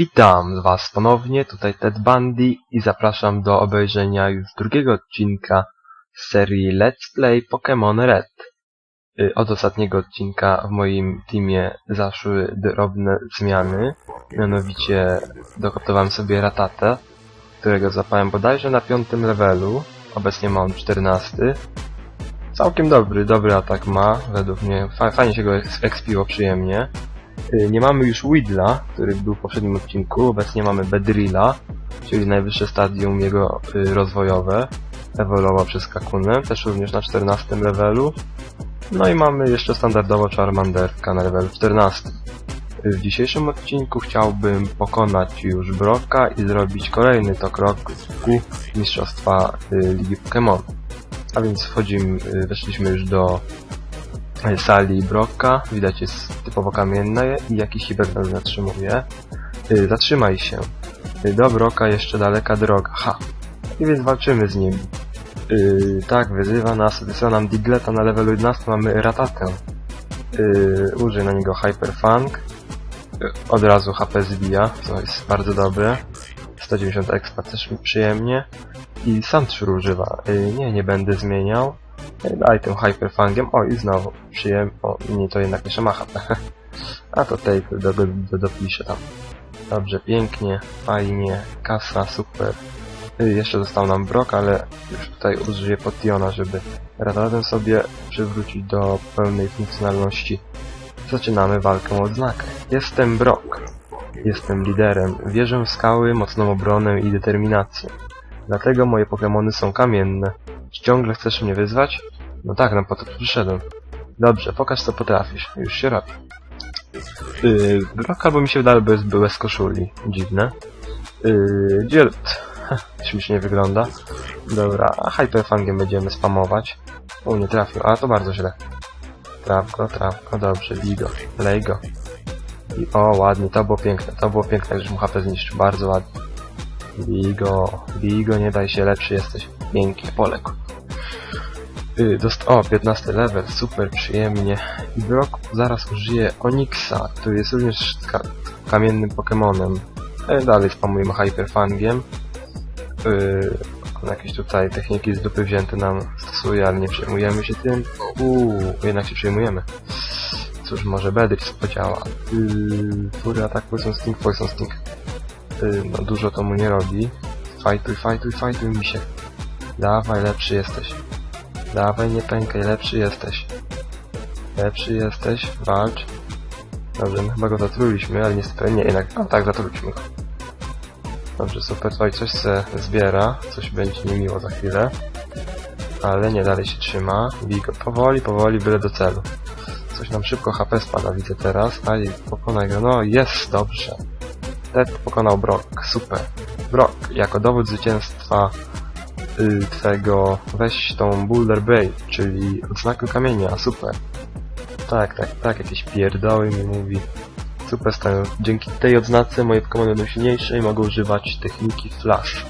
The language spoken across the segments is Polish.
Witam Was ponownie, tutaj Ted Bundy i zapraszam do obejrzenia już drugiego odcinka z serii Let's Play Pokémon Red. Y, Od ostatniego odcinka w moim teamie zaszły drobne zmiany, mianowicie dokoptowałem sobie Ratatę, którego zapałem bodajże na piątym levelu, obecnie mam 14. Całkiem dobry, dobry atak ma, według mnie, Fa fajnie się go eks- ekspiło przyjemnie. Y, Nie mamy już Widla, który był w poprzednim odcinku, obecnie mamy Bedrilla, czyli najwyższe stadium jego y, rozwojowe. Ewoluował przez Kakunę, też również na 14 levelu. No i mamy jeszcze standardowo Charmanderka na levelu 14. Y, W dzisiejszym odcinku chciałbym pokonać już Broka i zrobić kolejny to krok ku mistrzostwa Ligi Pokémon. A więc wchodzimy, weszliśmy już do sali Broka. Widać jest typowo kamienne i jakiś hiber nas zatrzymuje. Y, Zatrzymaj się. Y, Do Broka jeszcze daleka droga. Ha! I więc walczymy z nim. Yy, tak, wyzywa nas, wysyła nam Digleta na levelu 11, mamy Ratatę. Yy, użyj na niego Hyper Fang. Yy, od razu HP zbija, co jest bardzo dobre. 190 expa też mi przyjemnie. I Sandshrew używa. Yy, nie, nie będę zmieniał. Yy, daj tym Hyper Fangiem. O, i znowu. Przyjem... O, nie, to jednak jeszcze ma HP. A to Taper do, do, do, dopiszę tam. Dobrze, pięknie, fajnie, kasa, super. Y, Jeszcze został nam Brock, ale już tutaj użyję Potiona, żeby radem sobie przywrócić do pełnej funkcjonalności. Zaczynamy walkę o odznakę. Jestem Brock. Jestem liderem. Wierzę w skały, mocną obronę i determinację. Dlatego moje Pokémony są kamienne. Czy ciągle chcesz mnie wyzwać? No tak, no po to tu przyszedłem. Dobrze, pokaż co potrafisz. Już się robi. Yy, albo mi się wydaje bez, bez koszuli. Dziwne. Yy, Dzielt. Śmiesznie wygląda. Dobra, a Hyperfangiem będziemy spamować. O, nie trafił, a to bardzo źle. Traf go, traf go, dobrze, bij go, lej go. I o, ładnie, to było piękne, to było piękne, że mu HP zniszczył, bardzo ładnie. Bij go, bij go, nie daj się, lepszy jesteś. Pięknie, poległ. Y, dost o, 15 level, super, przyjemnie. I Brock zaraz użyje Onyxa, który jest również ka kamiennym Pokemonem. E, dalej spamujemy Hyperfangiem. Yy, jakieś tutaj techniki z dupy wzięte nam stosuje, ale nie przejmujemy się tym. Uuu, jednak się przejmujemy. Cóż, może Bedrix podziała. Yy, fury atak, Poison Sting, Poison Sting. Yy, no dużo to mu nie robi. Fajtuj, fajtuj, fajtuj mi się. Dawaj, lepszy jesteś. Dawaj, nie pękaj, lepszy jesteś. Lepszy jesteś, walcz. Dobrze, my chyba go zatruliśmy, ale niestety nie, jednak, a tak, zatruliśmy go. Dobrze, super, tutaj coś se zbiera, coś będzie niemiło za chwilę. Ale nie, dalej się trzyma. Bij go powoli, powoli, byle do celu. Coś nam szybko HP spada, widzę teraz. A i pokonaj go, no jest, dobrze. Ted pokonał Brock, super. Brock, jako dowód zwycięstwa y, twego, weź tą Boulder Bay, czyli odznakę kamienia, super. Tak, tak, tak, jakieś pierdoły mi mówi. Super stają. Dzięki tej odznace moje Pokémony będą silniejsze i mogą używać techniki Flash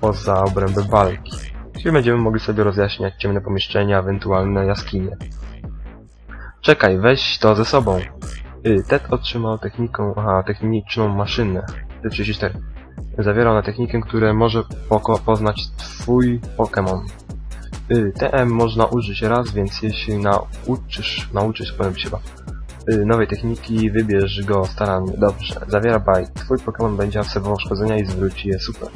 poza obrębem walki. Czyli będziemy mogli sobie rozjaśniać ciemne pomieszczenia, ewentualne jaskinie. Czekaj, weź to ze sobą. Y, Ted otrzymał techniką, aha, techniczną maszynę. T34. Zawiera ona technikę, która może poznać twój Pokémon. Y, TM można użyć raz, więc jeśli nauczysz, nauczysz, powiem chyba, y, nowej techniki, wybierz go starannie. Dobrze. Zawiera bajt. Twój Pokémon będzie absorbował szkodzenia i zwróci je. Super.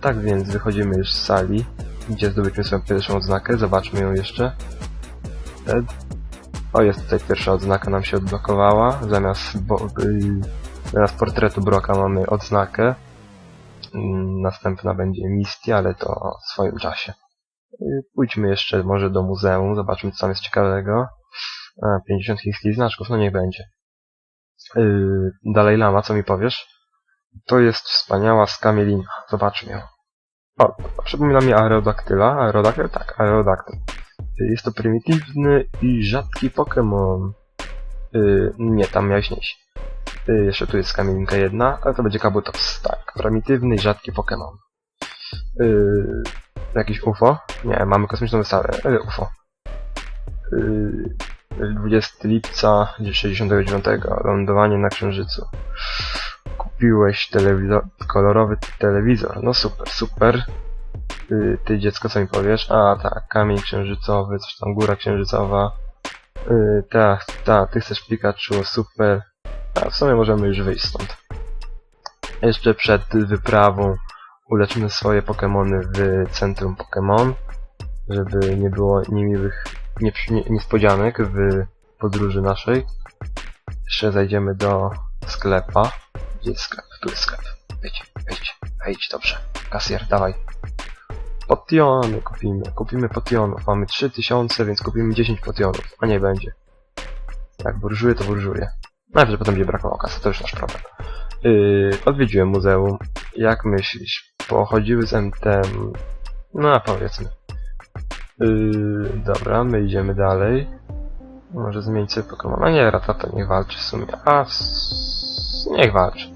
Tak więc wychodzimy już z sali, gdzie zdobyliśmy swoją pierwszą odznakę. Zobaczmy ją jeszcze. Ted. O, jest tutaj pierwsza odznaka nam się odblokowała. Zamiast, bo, y, zamiast portretu Broka mamy odznakę. Mm, Następna będzie Misty, ale to w swoim czasie. Y, Pójdźmy jeszcze może do muzeum, zobaczmy co tam jest ciekawego. A, 50 chińskich znaczków, no niech będzie. Yy, Dalej Lama, co mi powiesz? To jest wspaniała skamielina. Zobaczmy ją. O, przypomina mi aerodaktyla. Aerodaktyl? Tak, aerodaktyl. Jest to prymitywny i rzadki Pokémon. Yy, nie, tam jaśniejsi. Yy, jeszcze tu jest kamielinka jedna, ale to będzie Kabutos. Tak, prymitywny i rzadki Pokémon. Yy, UFO? Nie, mamy kosmiczną wystawę. Yy, UFO. Yy, 20 lipca 69. Lądowanie na Księżycu. Kupiłeś kolorowy telewizor. No super, super. Yy, ty dziecko co mi powiesz? A tak, kamień księżycowy, coś tam, góra księżycowa. Yy, tak, tak, ty chcesz Pikachu, super. A w sumie możemy już wyjść stąd. Jeszcze przed wyprawą uleczmy swoje Pokémony w centrum Pokémon, żeby nie było niemiłych nie, nie, niespodzianek w podróży naszej. Jeszcze zajdziemy do sklepa. Gdzie jest sklep? Tu jest sklep. Wejdź, wejdź, wejdź, dobrze. Kasjer, dawaj. Potiony kupimy, kupimy potionów. Mamy 3000, więc kupimy 10 potionów, a nie będzie. Jak burżuje, to burżuje. Najpierw potem będzie brakowało kasy, to już nasz problem. Yy, odwiedziłem muzeum. Jak myślisz? Pochodziły z MTM? No, a powiedzmy. Yy, dobra, my idziemy dalej. Może zmienić sobie Pokemona. Nie, Ratata niech walczy w sumie. A, s- niech walczy.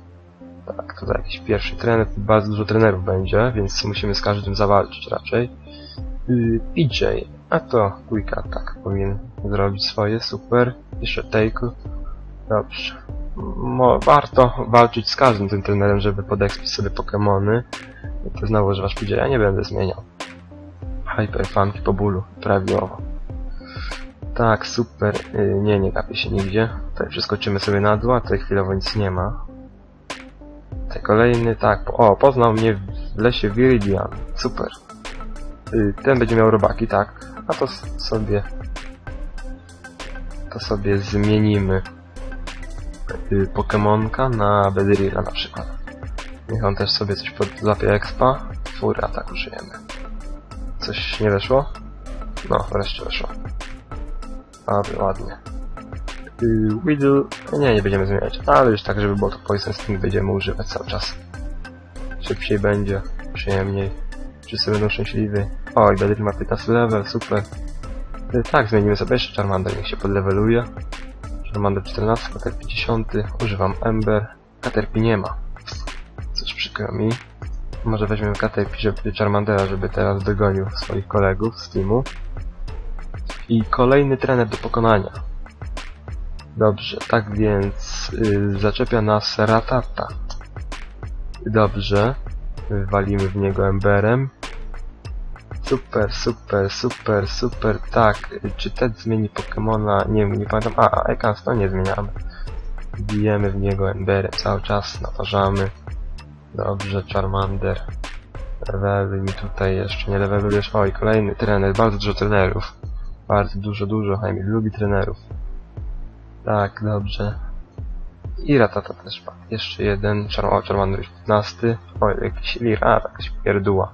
Tak, tutaj jakiś pierwszy trener. Bardzo dużo trenerów będzie, więc musimy z każdym zawalczyć raczej. PJ. A to Quick Attack powinien zrobić swoje. Super. Jeszcze Take. Dobrze. Mo warto walczyć z każdym tym trenerem, żeby podekspić sobie Pokemony. To znowu używasz PJ. Ja nie będę zmieniał. Hyper Funky po bólu, prawidłowo. Tak, super. Yy, nie, nie gapię się nigdzie. Tutaj przeskoczymy sobie na dół, a tutaj chwilowo nic nie ma. Kolejny, tak. O, poznał mnie w lesie Viridian. Super. Yy, ten będzie miał robaki, tak. A to sobie... To sobie zmienimy yy, Pokemonka na Bedrilla na przykład. Niech on też sobie coś podlapie expa. Fura, tak użyjemy. Coś nie weszło? No, wreszcie weszło. Dobra, ładnie. Yy, Weedle... Nie, nie będziemy zmieniać, ale już tak, żeby było to Poison Sting będziemy używać cały czas. Szybciej będzie, przyjemniej. Wszyscy będą szczęśliwi. O, i Bedyl ma 15 level, super. Yy, tak, zmienimy sobie jeszcze Charmander, niech się podleveluje. Charmander 14, Caterpie 10, używam Ember. Caterpie nie ma. Coś przykro mi. Może weźmiemy Caterpie, żeby Charmandera, żeby teraz dogonił swoich kolegów z teamu. I kolejny trener do pokonania. Dobrze, tak więc yy, zaczepia nas Ratata. Dobrze. Walimy w niego Emberem. Super, super, super, super, tak. y, Czy Ted zmieni Pokemona? Nie wiem, nie pamiętam. A, a Ekans, to nie zmieniamy. Bijemy w niego Emberem cały czas, naparzamy. Dobrze, Charmander. Leveluj mi tutaj jeszcze, nie levelujesz. Oj, kolejny trener, bardzo dużo trenerów. Bardzo dużo, dużo, Jaime lubi trenerów. Tak, dobrze. I Ratata też padł. Jeszcze jeden, Char o, już 15. Oj, jakiś Lir, a, jakaś pierduła.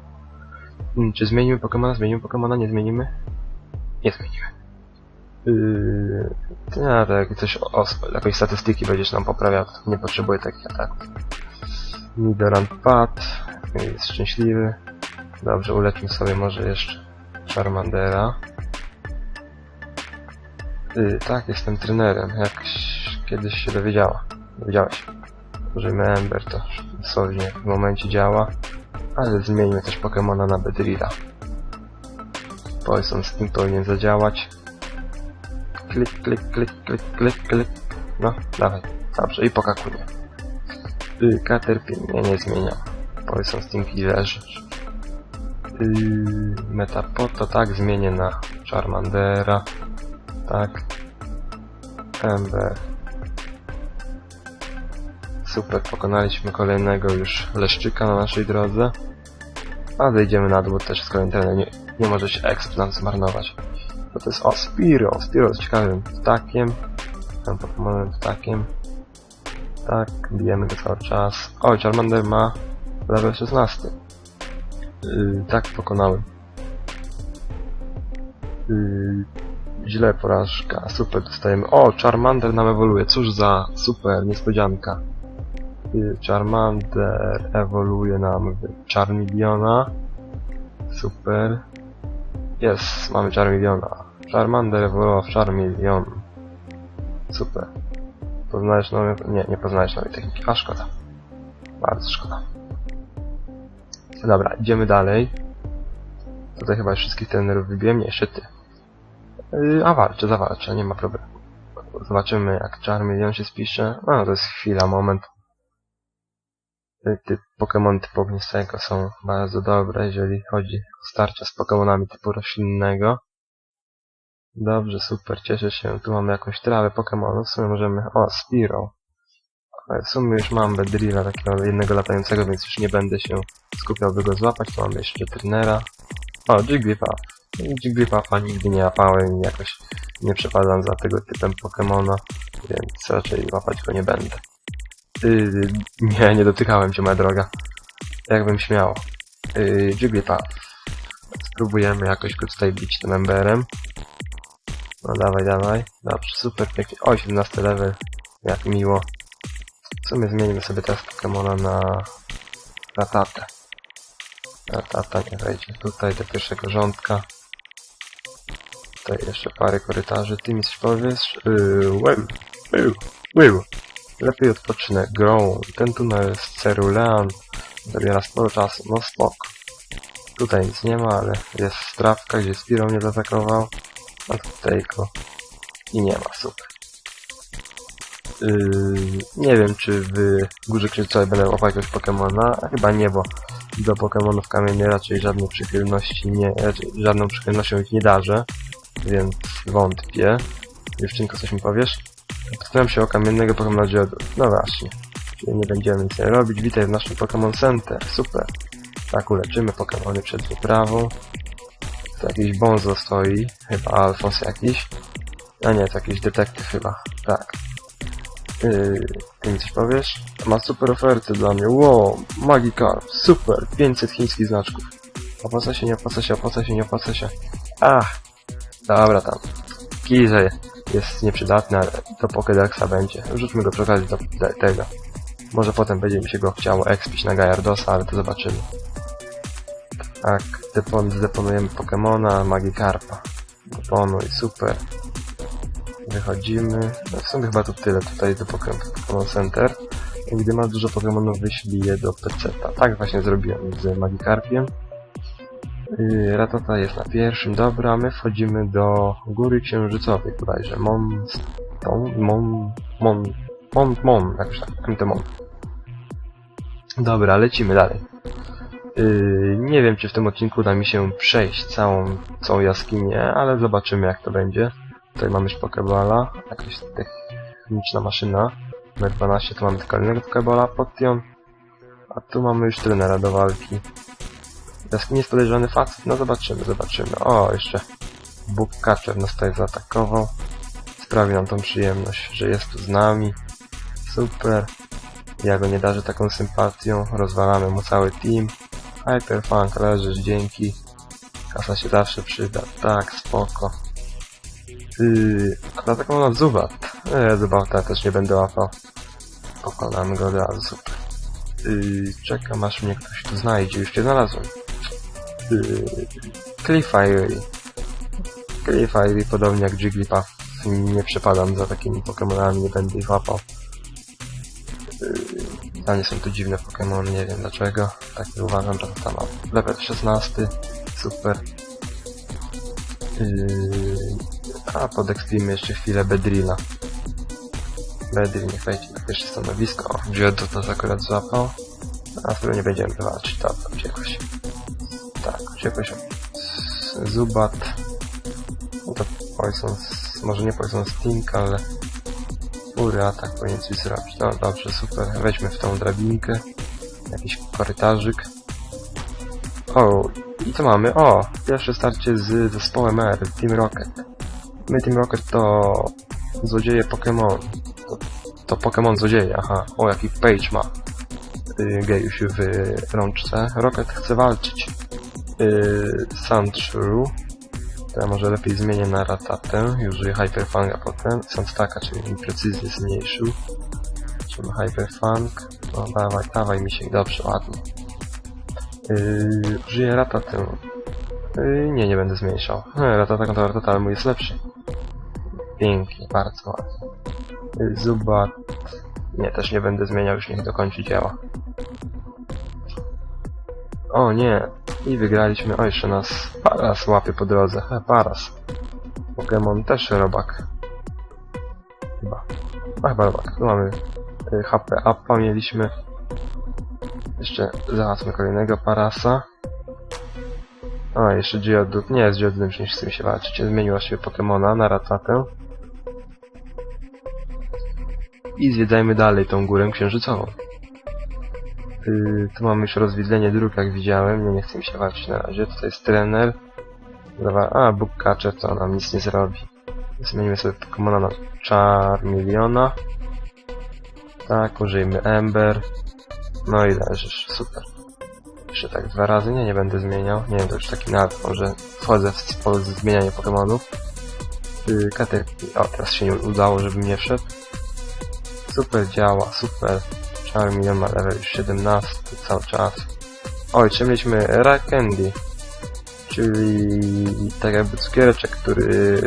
Hmm, czy zmienimy Pokemona? Zmienimy Pokemona? Nie zmienimy? Nie zmienimy. Yy, ja, tak, coś o, o, statystyki będziesz nam poprawiał, nie potrzebuję takich ataków. Nidoran padł, jest szczęśliwy. Dobrze, uleczmy sobie może jeszcze Charmandera. Yy, tak, jestem trenerem, jak kiedyś się dowiedziała. Dowiedziałeś. Użyjmy Ember, to dosłownie w momencie działa. Ale zmieńmy też Pokemona na Bedrilla. Poison Sting powinien zadziałać. Klik, klik, klik, klik, klik, klik. No, dawaj. Dobrze, i pokakunie. Yy, Caterpie nie, nie zmieniam. Poison Sting i leży. Yy, Metapoto, tak, zmienię na Charmandera. Tak. Ember. Super, pokonaliśmy kolejnego już leszczyka na naszej drodze. A zejdziemy na dół, bo też z kolejnym trenerem nie, nie może się exp nam zmarnować. To, to jest o, Spiro. Spiro jest ciekawym ptakiem. Tam Pokemonem ptakiem. Tak, bijemy go cały czas. O, Charmander ma level 16. Yy, tak, pokonałem. Yy, źle porażka. Super, dostajemy. O, Charmander nam ewoluuje. Cóż za super niespodzianka. Yy, Charmander ewoluuje nam w Charmeleona. Super. Jest, mamy Charmeleona. Charmander ewoluował w Charmeleon. Super. Poznajesz nowe... Nie, nie poznajesz nowej techniki. A szkoda. Bardzo szkoda. Dobra, idziemy dalej. Tutaj chyba wszystkich trenerów wybiłem. Nie, jeszcze ty. Yy, a walczę, zawalczę, nie ma problemu. Zobaczymy jak Charmeleon się spisze. No, to jest chwila, moment. Ty, Pokémon typu ognistego są bardzo dobre, jeżeli chodzi o starcia z Pokémonami typu roślinnego. Dobrze, super, cieszę się. Tu mamy jakąś trawę Pokémonów. W sumie możemy... O, Spiro. Ale w sumie już mam Bedrilla, takiego jednego latającego, więc już nie będę się skupiał, by go złapać. Tu mamy jeszcze Trynera. O, Jigglypuff. Jigglypuffa nigdy nie łapałem i jakoś nie przepadam za tego typem Pokemona, więc raczej łapać go nie będę. Yy, nie, nie dotykałem cię, moja droga. Jakbym śmiał. Yy, Jigglypuff. Spróbujemy jakoś go tutaj bić tym emberem. No dawaj, dawaj. Dobrze, super, pięknie. O, 17 level. Jak miło. W sumie zmienimy sobie teraz Pokemona na Ratatę. Ratata nie wejdzie tutaj do pierwszego rządka. Tutaj jeszcze parę korytarzy. Ty mi coś powiesz? Yy, wow, wow. Lepiej odpoczynę. Grow. Ten tunel z Cerulean zabiera sporo czasu. No spok. Tutaj nic nie ma, ale jest strawka, gdzie Spiro mnie zaatakował. A tutaj go i nie ma, super. Yy, nie wiem, czy w Górze Księżycowej będę łapać jakiegoś Pokemona. Chyba nie, bo do Pokemonów kamiennych raczej żadnej przychylności nie, żadną przychylnością ich nie darzę, więc wątpię. Dziewczynko, coś mi powiesz? Postaram się o kamiennego Pokemona dziodu. No właśnie. Czyli nie będziemy nic robić. Witaj w naszym Pokemon Center. Super. Tak, uleczymy Pokemony przed wyprawą. Tu jakiś Bonzo stoi. Chyba Alfons jakiś. A nie, to jakiś detektyw chyba. Tak. Yy, ty mi coś powiesz? Ma super oferty dla mnie. Wow, Magikarp, super, 500 chińskich znaczków. Opłaca się, nie opłaca się, opłaca się, nie opłaca się. Ach, dobra tam. Kize jest nieprzydatny, ale do Pokédexa będzie. Rzućmy go przy okazji do, tego. Może potem będzie mi się go chciało expić na Gajardosa, ale to zobaczymy. Tak, depon zdeponujemy Pokemona, Magikarpa. Deponuj, super. Wychodzimy. No w sumie chyba to tyle tutaj do Pokémon Center. I Gdy masz dużo Pokémonów, wyślij je do PC-ta. Tak właśnie zrobiłem z Magikarpiem. Yy, Ratata jest na pierwszym, dobra, my wchodzimy do Góry Księżycowej bodajże. Mon... Ton? Mon... Mon... Mon... Mon... Jakoś tak, MT-Mon. Dobra, lecimy dalej. Yy, nie wiem, czy w tym odcinku uda mi się przejść całą, całą jaskinię, ale zobaczymy jak to będzie. Tutaj mamy już Pokeballa, jakaś techniczna maszyna. Numer 12, tu mamy kolejnego Pokeballa, Potion. A tu mamy już trenera do walki. Jaskinie jest facet? No zobaczymy, zobaczymy. O, jeszcze Bóg Catcher nas tutaj zaatakował. Sprawi nam tą przyjemność, że jest tu z nami. Super. Ja go nie darzę taką sympatią. Rozwalamy mu cały team. Hyperfunk, leżysz, dzięki. Kasa się zawsze przyda. Tak, spoko. Yy, taką na Zubat. Nie, Zubata też nie będę łapał. Pokonamy go od razu, super. Yy, czekam aż mnie ktoś tu znajdzie, już cię znalazłem. Yy, Clefairy. Clefairy, podobnie jak Jigglypuff, nie przepadam za takimi Pokemonami, nie będę ich łapał. Yy, dla mnie są to dziwne Pokemony, nie wiem dlaczego. Tak uważam, że to tam level 16, super. Yy, a pod Extreme jeszcze chwilę Bedrilla. Bedrill niech wejdzie na pierwsze stanowisko. O, Geodude nas akurat złapał. A z nie będziemy walczyć. Dobra, uciekłeś. Tak, od Zubat. No to Poison, może nie Poison Sting, ale Fury atak powinien coś zrobić. No dobrze, super. Weźmy w tą drabinkę. Jakiś korytarzyk. O, I co mamy? O! Pierwsze starcie z zespołem R, Team Rocket. My Team Rocket to złodzieje Pokémon. To, to Pokémon złodzieje, aha. O, jaki page ma. Yy, gejusiu w rączce. Rocket chce walczyć. Yy, Sandshrew. To ja może lepiej zmienię na Ratatę i użyję Hyperfanga potem. Sandstaka, czyli mi precyzję zmniejszył. Czyli Hyperfang. No dawaj, dawaj mi się. Dobrze, ładnie. Yy, użyję Ratatę. Yy, nie, nie będę zmniejszał. Yy, ratata kontra ratata, ale mój jest lepszy. Pięknie, bardzo ładnie. Yy, Zubat. Nie, też nie będę zmieniał, już niech dokończy dzieła. O nie, i wygraliśmy. O, jeszcze nas Paras łapie po drodze. He, Paras. Pokémon też robak. Chyba. A chyba robak. Tu mamy y, HP upa mieliśmy. Jeszcze załatwmy kolejnego Parasa. A, jeszcze Geodude. Nie, z Geodudem już nie chcę się walczyć. Zmieniła się Pokémona na Ratatę. I zwiedzajmy dalej tą górę księżycową. Yy, tu mamy już rozwidlenie dróg, jak widziałem. Nie, nie chcę mi się walczyć na razie. Tutaj jest trener. Dobra, a, Bóg Catcher to nam nic nie zrobi. Zmienimy sobie Pokemona na Charmeleona. Tak, użyjmy Ember. No i leżysz, super. Jeszcze tak dwa razy, nie, nie będę zmieniał. Nie wiem, to już taki nawet, może wchodzę w spo- zmienianie Pokemonów. Yy, Caterpie, o, teraz się nie udało, żebym nie wszedł. Super działa, super. Charmeleon ma level już 17 cały czas. Oj, czy mieliśmy Rack Candy, czyli tak jakby cukiereczek, który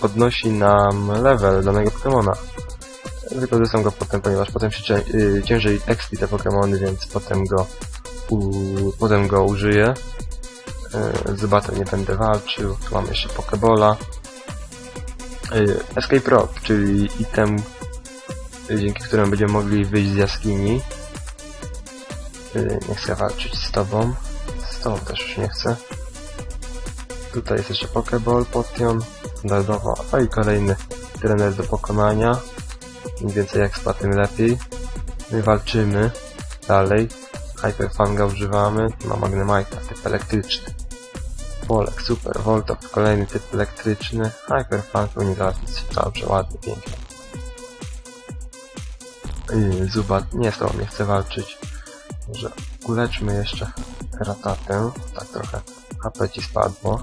podnosi nam level danego Pokemona. Wykorzystam go potem, ponieważ potem się y, ciężej expi te Pokemony, więc potem go potem go użyję. Y, z Battle nie będę walczył. Tu mamy jeszcze Pokebola. Y, Escape Rock, czyli item, dzięki któremu będziemy mogli wyjść z jaskini. Y, nie chcę walczyć z tobą. Z tobą też już nie chcę. Tutaj jest jeszcze Pokeball, Potion, standardowo, a i kolejny trener do pokonania. Im więcej expa, tym lepiej. My walczymy dalej. Hyperfanga używamy. Ma Magnemite, typ elektryczny. Polek, super. Voltop, kolejny typ elektryczny. Hyperfang załatwić. Dobrze, ładnie, pięknie. Yy, Zubat, nie z tobą nie chcę walczyć. Może uleczmy jeszcze ratatę. Tak trochę HP ci spadło.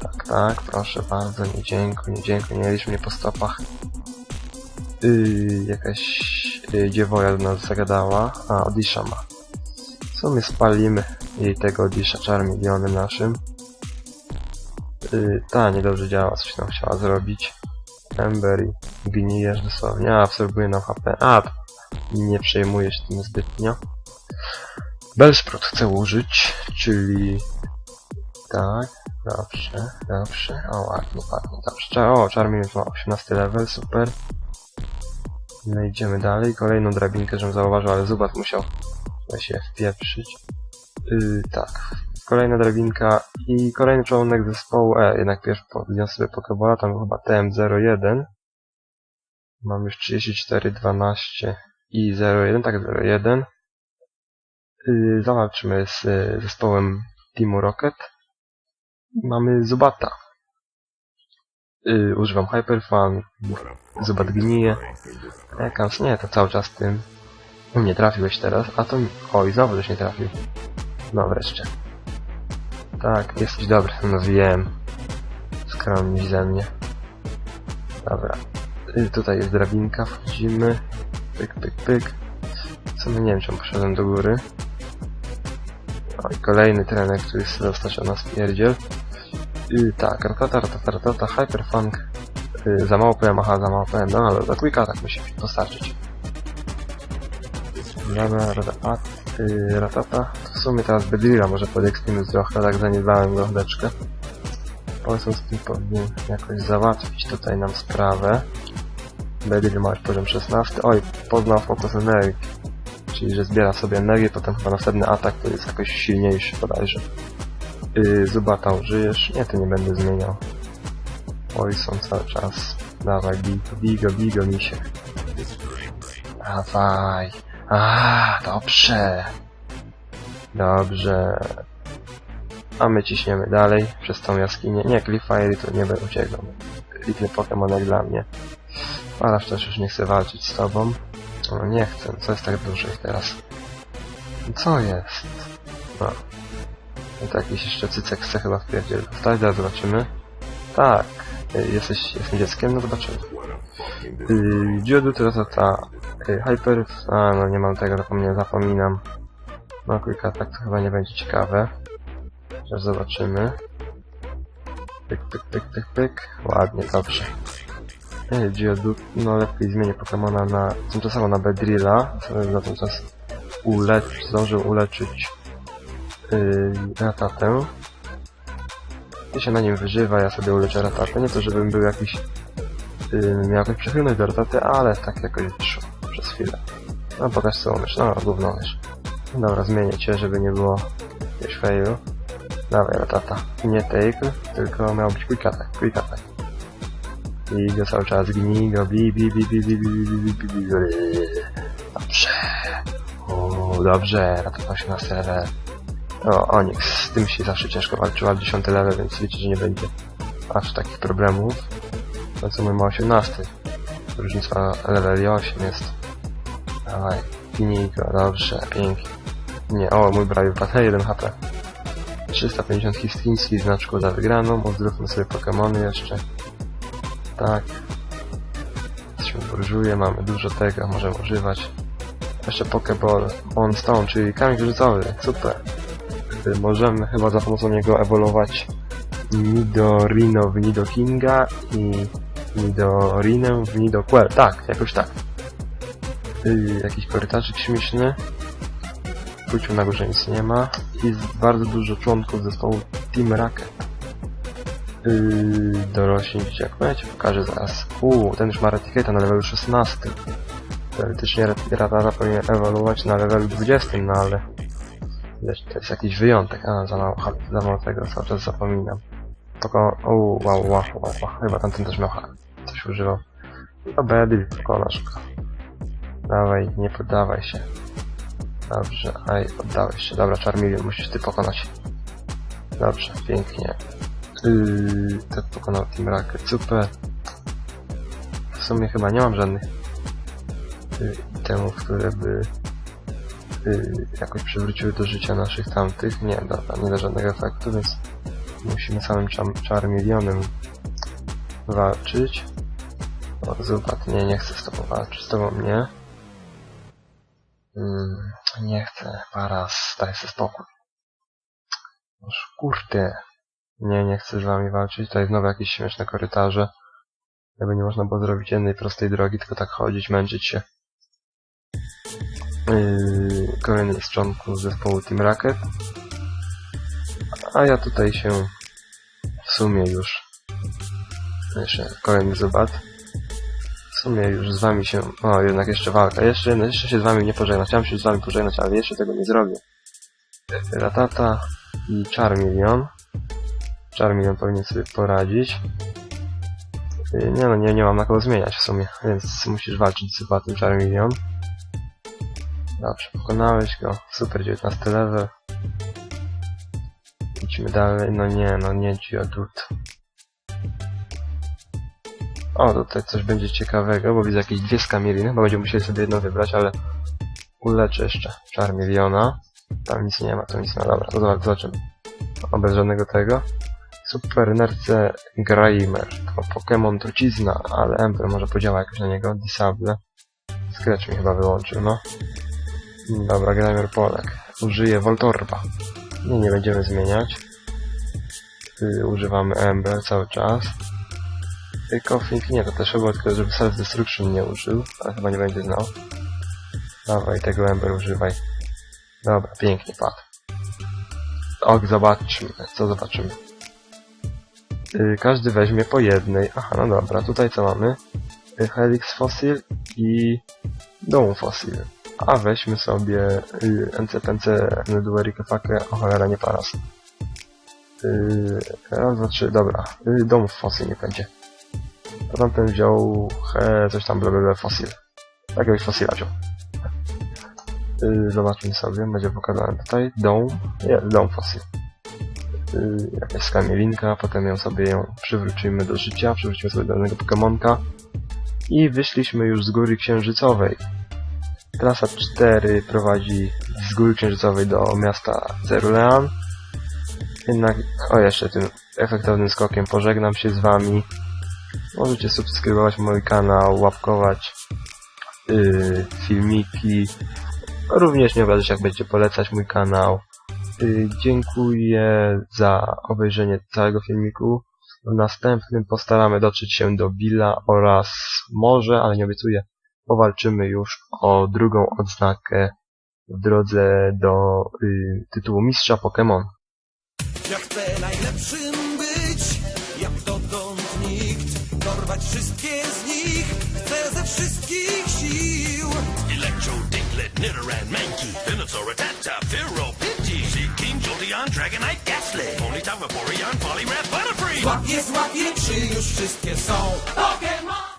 Tak, tak, proszę bardzo, nie dziękuję, nie dziękuję, nie jedź mnie po stopach. Yy, jakaś yy, dziewoja do nas zagadała. A, Odisha ma. W sumie spalimy jej tego Odisha Charmeleonem naszym. Yy, ta niedobrze działa, coś nam chciała zrobić. Ember i gnijesz dosłownie. A, absorbuje nam HP. A, nie przejmuję się tym zbytnio. Bellsprout chcę użyć, czyli... Tak, dobrze, dobrze. O, ładnie, ładnie, dobrze. O, Charmeleon ma 18 level, super. No idziemy dalej. Kolejną drabinkę, żebym zauważył, ale Zubat musiał się wpieprzyć. Yy, tak. Kolejna drabinka i kolejny członek zespołu E. Jednak pierwszy podniosę sobie Pokebola, tam chyba TM01. Mam już 34, 12 i 01, tak 01. Yy, zawalczymy z y, zespołem Teamu Rocket. Mamy Zubata. Yy, używam Hyperfan, Zubat gnije. Ekans, nie, to cały czas tym. Nie trafiłeś teraz, a to... Oj, znowu żeś nie trafił. No wreszcie. Tak, jesteś dobry, no wiem. Skromniś ze mnie. Dobra. Y, tutaj jest drabinka, wchodzimy. Pyk, pyk, pyk. Co nie wiem, czemu poszedłem do góry. Oj, kolejny trener, który chce dostać od nas pierdziel. Y, tak, ratata, ratata, ratata, hyperfunk. Y, za mało PM, aha, za mało PM, no ale za quick attack musi postarczyć. Dobra, ratata, y, ratata. W sumie teraz Bedrilla może podekspimy trochę, tak zaniedbałem go chwileczkę. Olson z tym powinien jakoś załatwić tutaj nam sprawę. Bedrill ma poziom 16. Oj, poznał fokus energii. Czyli, że zbiera sobie energię, potem chyba następny atak to jest jakoś silniejszy bodajże. Yy, Zubata użyjesz? Nie, to nie będę zmieniał. Oj, są cały czas. Dawaj, bigo, bigo, bigo, misie. Dawaj. A, dobrze. Dobrze. A my ciśniemy dalej przez tą jaskinię. Nie, Cliffire to nie będę uciekał. Lipny Pokémon jak dla mnie. Parasz też już nie chce walczyć z tobą. No nie chcę, co jest tak dużo teraz? Co jest? No. No to jakiś jeszcze cycek chce chyba wpierdziel. Tak, zaraz zobaczymy. Tak. Y, Jesteś, jestem dzieckiem? No zobaczymy. Yy, to to ta yy, Hyper... A, no nie mam tego, zapomniałem, zapominam. No klika, tak to chyba nie będzie ciekawe. Teraz zobaczymy. Pyk, pyk, pyk, pyk, pyk. Ładnie, dobrze. Yy, Geodu, no lepiej zmienię Pokemona na... tymczasowo na Bedrilla. Za ten czas ulecz, zdążył uleczyć yy, Ratatę. I się na nim wyżywa, ja sobie uleczę Ratatę. Nie to, żebym był jakiś yy, miał jakąś przychylność do Rataty, ale tak jakoś wyszło przez chwilę. No pokaż co umiesz, no gówno umiesz. Dobra, zmienię cię, żeby nie było jakiegoś failu. Dawaj Ratata. Nie take, tylko miał być quick attack, quick attack. I go cały czas gnij go, bi, bi, bi, bi, bi, bi, bi, bi, bi, bi, bi. Dobrze. O, dobrze, Ratata 18 level. O, Onyx, z tym się zawsze ciężko walczyła, 10 level, więc wiecie, że nie będzie aż takich problemów. To co my ma 18. Różnica leveli 8 jest. Dawaj, gnij go, dobrze, pięknie. Nie, o, mój prawie wypadł, 1 HP. 350 histińskich znaczków za wygraną, odwróćmy sobie Pokemony jeszcze. Tak. Jesteśmy burżuje, mamy dużo tego, możemy używać. Jeszcze Pokeball, On Stone, czyli kamień księżycowy, super. Y, Możemy chyba za pomocą niego ewoluować Nidorino w Nidokinga i Nidorinę w Nidoquell. Tak, jakoś tak. Yy, jakiś korytarzyk śmieszny. Wrócił na górze nic nie ma. I bardzo dużo członków zespołu Team Rocket. Yy, dorośli dzieciak. Ja ci pokażę zaraz. Uuu, ten już ma Raticata na levelu 16. Teoretycznie Rat- Ratata powinien ewoluować na levelu 20, no ale... Wiesz, to jest jakiś wyjątek. A, za mało, za mało tego, cały czas zapominam. Tylko, uuu, wow, wow, wow, wow. Chyba tamten też miał. Coś używał. No Bedil, pokonasz go. Dawaj, nie poddawaj się. Dobrze, aj, poddałeś się. Dobra, Charmeleon, musisz ty pokonać. Dobrze, pięknie. Yy, tak pokonał Team Rocket, super. W sumie chyba nie mam żadnych yy, itemów, które by yy, jakoś przywróciły do życia naszych tamtych. Nie, dobra, nie da żadnego efektu, więc musimy samym Charmeleonem walczyć. O, Zubat, nie, nie chcę z tobą walczyć, z tobą nie. Mm, nie chcę, Paras, daj sobie spokój. Noż kurde. Nie, nie chcę z wami walczyć, tutaj znowu jakieś śmieszne korytarze. Jakby nie można było zrobić jednej prostej drogi, tylko tak chodzić, męczyć się. Yy, kolejny z członków zespołu Team Rocket. A ja tutaj się w sumie już jeszcze kolejny zubat. W sumie już z wami się... O, jednak jeszcze walka. Jeszcze, jeszcze się z wami nie pożegnać. Chciałem się z wami pożegnać, ale jeszcze tego nie zrobię. Ratata i Charmeleon. Charmeleon powinien sobie poradzić. Yy, Nie no, nie, nie mam na kogo zmieniać w sumie, więc musisz walczyć z zubatem Charmeleon. Dobrze, pokonałeś go. Super, 19 level. Idźmy dalej. No nie, no nie Geodude. O, tutaj coś będzie ciekawego, bo widzę jakieś dwie skamieliny. Chyba będziemy musieli sobie jedno wybrać, ale uleczę jeszcze Charmeleona. Tam nic nie ma, to nic nie ma. Dobra, to zobacz, zobaczymy. O, bez żadnego tego. Super Nerce Grimer. To Pokémon trucizna, ale Ember może podziała jakoś na niego. Disable. Scratch mi chyba wyłączył, no. Dobra, Grimer Polek. Użyję Voltorba. Nie, nie będziemy zmieniać. Y, używamy Ember cały czas. Y, Koffing nie, to też chyba tylko, żeby Self Destruction nie użył, ale chyba nie będzie znał. Dawaj, tego Ember używaj. Dobra, pięknie padł. Ok, zobaczmy, co zobaczymy. Y, każdy weźmie po jednej. Aha, no dobra, tutaj co mamy? Y, Helix Fossil i Dome Fossil. A weźmy sobie y, NCPNC Neduerikefake, o cholera nie paras. Yy, raz, dwa, trzy, dobra. Yy, dom fosil nie będzie. To tamten wziął he, coś tam blablabla fosil. Jakiegoś fosila wziął. Yy, zobaczmy sobie, będzie pokazane tutaj. Dom, jest dom fosil. Y, jakaś skamielinka, potem ją sobie ją przywrócimy do życia, przywrócimy sobie danego Pokemonka i wyszliśmy już z Góry Księżycowej. Trasa 4 prowadzi z Góry Księżycowej do miasta Cerulean. Jednak, o jeszcze tym efektownym skokiem pożegnam się z wami. Możecie subskrybować mój kanał, łapkować yy, filmiki. Również nie obrażać jak będziecie polecać mój kanał. Yy, dziękuję za obejrzenie całego filmiku. W następnym postaramy dotrzeć się do Villa oraz może, ale nie obiecuję, powalczymy już o drugą odznakę w drodze do yy, tytułu Mistrza Pokémon. Ja chcę najlepszym być, jak dotąd nikt. Dorwać wszystkie z nich, chcę ze wszystkich sił. Electro, Diglett, Nidoran, Mankey, Venusaur, Rattata, Pharaoh, Pidgey, Jolteon, Dragonite, Ghastly, Ponyta, Vaporeon, Poliwrath, Butterfree! Złapie, złapie, czy już wszystkie są?